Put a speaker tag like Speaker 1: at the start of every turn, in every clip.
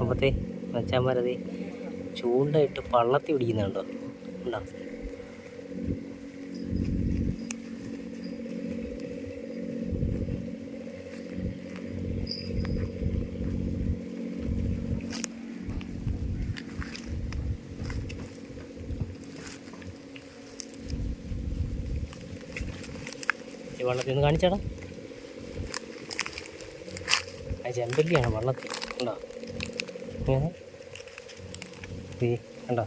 Speaker 1: അപ്പത്തെ മച്ചാന്മാരത് ചൂണ്ടയിട്ട് പള്ളത്തി പിടിക്കുന്നുണ്ടോ ഉണ്ടോ? ഈ വള്ളത്തിൽ കാണിച്ചടാ. ആ ചെമ്പല്ലിയാണ് വള്ളത്തിൽ ഉണ്ടോ? ഈ കണ്ടോ?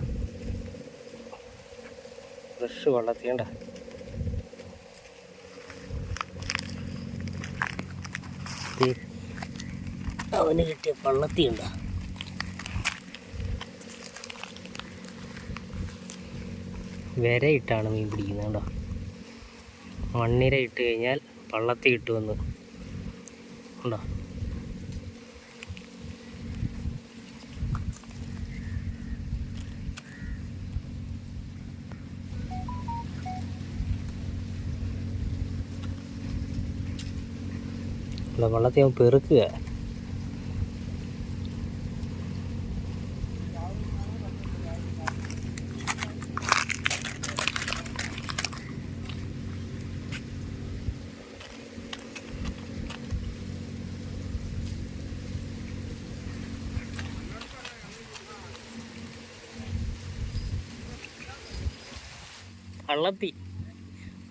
Speaker 1: ഫ്രഷ് വള്ളത്തിൽ കണ്ട? അവന് കിട്ടിയ വള്ളത്തി ഉണ്ടോ വിരയിട്ടാണ് മീൻ പിടിക്കുന്നത് കേട്ടോ മണ്ണിര ഇട്ട് കഴിഞ്ഞാൽ പള്ളത്തി കിട്ടുമെന്ന് ഉണ്ടോ അല്ല വള്ളത്തിൽ അവൻ പെറുക്കുക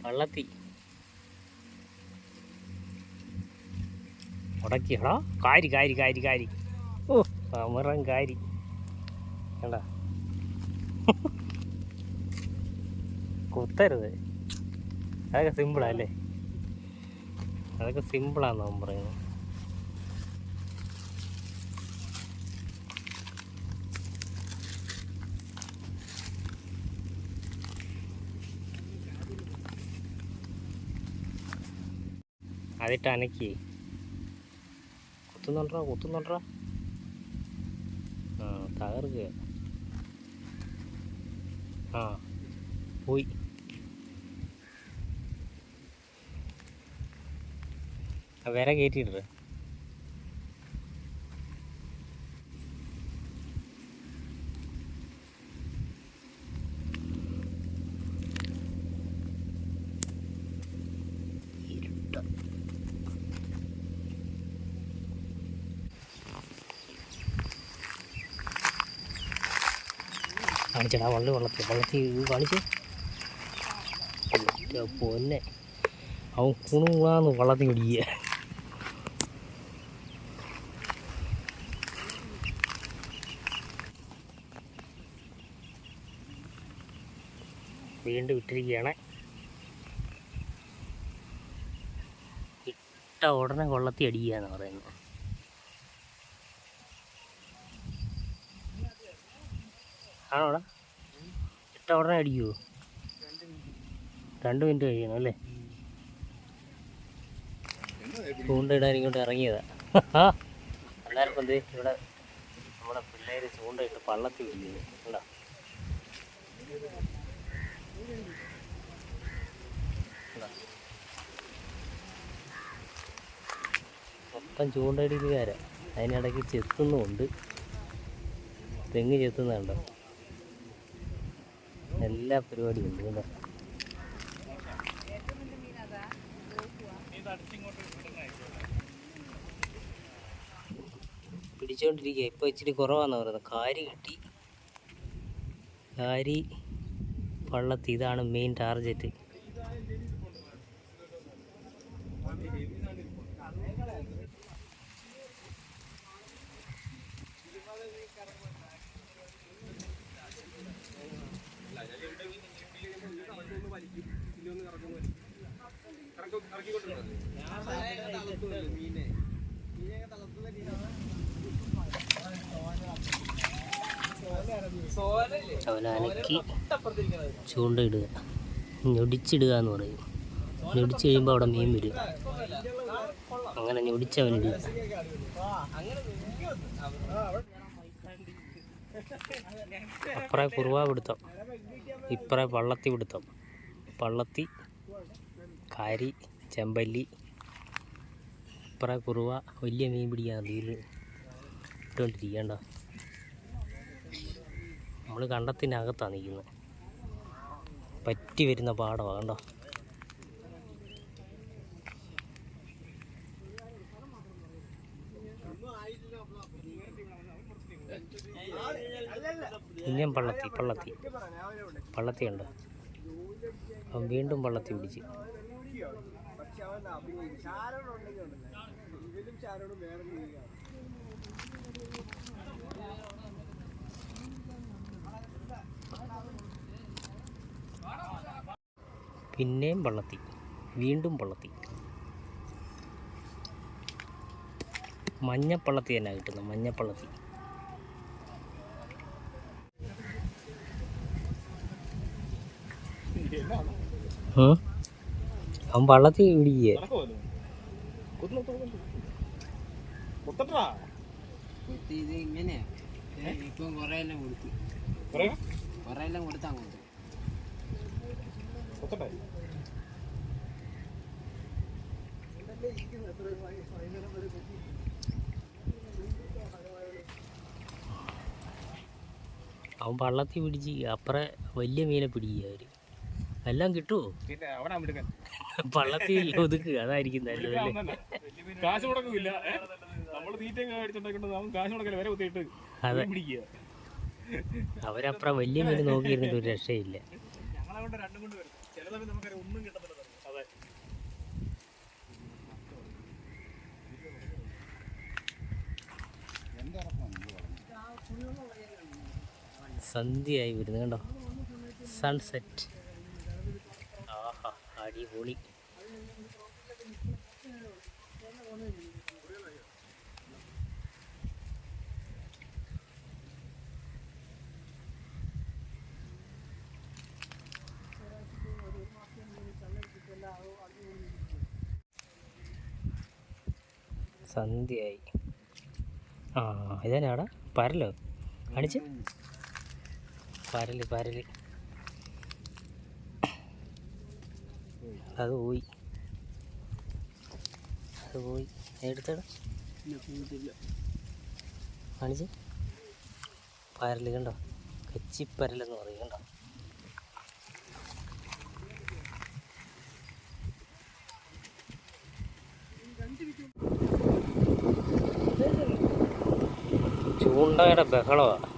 Speaker 1: വള്ളത്തി വള്ളത്തി ഉടക്കിയടാ കാരി കാരി കാരി കാരി. ഓ അമറം കാരി. കണ്ടാ? കുത്തരുത്. അതൊക്കെ സിമ്പിളാ അല്ലേ അതൊക്കെ സിമ്പിളാന്ന് അവൻ പറയുന്നത്. അതിട്ട് അനക്കി കുത്തുന്നുണ്ടോ കുത്തുന്നുണ്ടോ ആ തകർക്കുക ആ പോയി. ആ വിര കാണിച്ചടാ വള്ളി വെള്ളത്തിൽ. വെള്ളത്തിൽ കാണിച്ച്. പൊന്നെ. അവൻ കുണുങ്ങാന്ന് വള്ളത്തിൽ കുടിക്കുക വീണ്ടും ഇട്ടിരിക്കുകയാണ് ഇട്ട ഉടനെ കൊള്ളത്തി അടിക്കുക എന്ന് പറയുന്നത് ആണോടാ? ഇട്ട ഉടനെ അടിക്കുമോ രണ്ട് മിനിറ്റ് കഴിയണം അല്ലേ? ചൂണ്ടയിടാൻ ഇങ്ങോട്ട് ഇറങ്ങിയതാ. എല്ലാവർക്കും എന്ത് ഇവിടെ നമ്മുടെ പിള്ളേർ ചൂണ്ടയിട്ട് പള്ളത്തിൽ കണ്ടോ? മൊത്തം ചൂണ്ടയിടിക്കാരാ അതിനിടയ്ക്ക് ചെത്തുന്നുമുണ്ട്. തെങ്ങ് ചെത്തുന്നുണ്ടോ എല്ലാ പരിപാടിയും ഉണ്ട് കേട്ടോ പിടിച്ചോണ്ടിരിക്കുക ഇപ്പോൾ ഇച്ചിരി കുറവാന്ന് പറയുന്നത്. കാരി കിട്ടി. കാരി പള്ളത്തി. ഇതാണ് മെയിൻ ടാർഗറ്റ് അവൻ അനക്കി ചൂണ്ടയിടുക. ഞൊടിച്ചിടുക എന്ന് പറയും. ഞൊടിച്ച് കഴിയുമ്പോൾ അവിടെ മീൻ വരും. അങ്ങനെ ഞൊടിച്ചവനിടുക അപ്പറേ കുറുവാ പിടുത്തം. ഇപ്പറേ പള്ളത്തി പിടുത്തം. പള്ളത്തി കാരി ചെമ്പല്ലി ഇപ്പറേ കുറുവ വലിയ മീൻ പിടിക്കാൻ ഇതിൽ ഇട്ടുകൊണ്ടിരിക്കണ്ട നമ്മൾ കണ്ടത്തിനകത്താണ് നിൽക്കുന്നത്. പറ്റി വരുന്ന പാടമാണ് കണ്ടോ? ഇനിയും പള്ളത്തി പള്ളത്തി. പള്ളത്തി ഉണ്ട് അവൻ വീണ്ടും പള്ളത്തി പിടിച്ച്.
Speaker 2: പക്ഷെ
Speaker 1: പിന്നെയും പള്ളത്തി വീണ്ടും പള്ളത്തി മഞ്ഞപ്പള്ളത്തി തന്നെ കിട്ടുന്നത് മഞ്ഞപ്പള്ളത്തി. അവൻ വള്ളത്തി ഇടിക്കേ
Speaker 3: കുത്തി ഇത് ഇങ്ങനെയാ. ഇപ്പം കൊറേ എല്ലാം കൊടുത്തു. കൊറേ? എല്ലാം കൊടുത്താ അങ്ങോട്ട്
Speaker 1: അവൻ പള്ളത്തിൽ പിടിച്ച് അപ്പറ വലിയ മീനെ പിടിക്കുക അവർ. എല്ലാം കിട്ടുമോ
Speaker 4: പിന്നെ അവനാ മിടുക്കൻ
Speaker 1: പള്ളത്തി ഒതുക്കുക അതായിരിക്കും നല്ലത്
Speaker 4: അവൻ തന്നെ. കാശ് മുടക്കില്ല കാശ് മുടക്കില്ല വരെ കുത്തിയിട്ട്
Speaker 1: അതെ.
Speaker 4: മീൻ പിടിക്കുക.
Speaker 1: അവരപ്പുറം വലിയ മീൻ നോക്കിയിരുന്നിട്ട് ഒരു രക്ഷയില്ല.
Speaker 4: ഞങ്ങളവിടെ രണ്ടും കൊണ്ട് വരും. സമയത്ത് നമുക്കറിയാം ഒന്നും കിട്ടത്തില്ല അതെ.
Speaker 1: സന്ധ്യയായി വരുന്നു കണ്ടോ? സൺസെറ്റ് ആഹാ അടിപൊളി. സന്ധ്യയായി. ആ ഇതന്നെയാടാ പരലോ? കാണിച്ച്. പരൽ പരൽ. അത് പോയി. അത് പോയി. എടുത്തട. കാണിച്ച്. പരൽ കണ്ടോ? കച്ചിപ്പരലെന്ന് പറയും കണ്ടോ? ചൂണ്ടയുടെ ബഹളമാണ്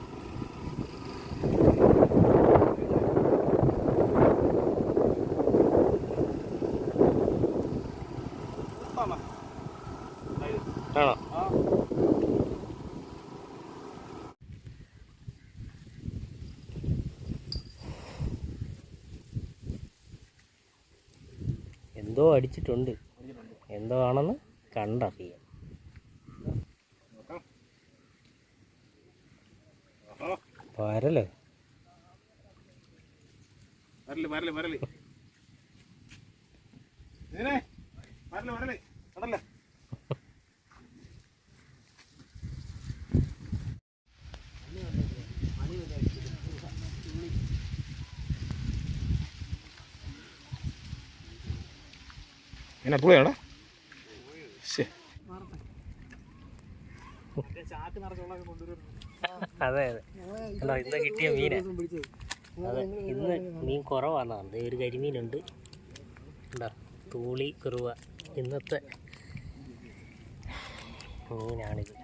Speaker 1: എന്തോ അടിച്ചിട്ടുണ്ട്. എന്തോ ആണെന്ന് കണ്ടറിയാം.
Speaker 4: വരൽ വരൽ വരൽ. ഇതിനെ വരൽ വരൽ. കണ്ടല്ലേ ഇങ്ങനെ പുളിയാടാ ചാക്ക് നിറച്ചുള്ള കൊണ്ടുവരുന്നു.
Speaker 1: അതെ അതെ. കണ്ടോ ഇന്ന് കിട്ടിയ മീനാ. അതെ ഇന്ന് മീൻ കുറവാണ് ഒരു കരിമീനുണ്ട്. കണ്ടോ തൂളി കുറുവ. ഇന്നത്തെ മീനാണിത്.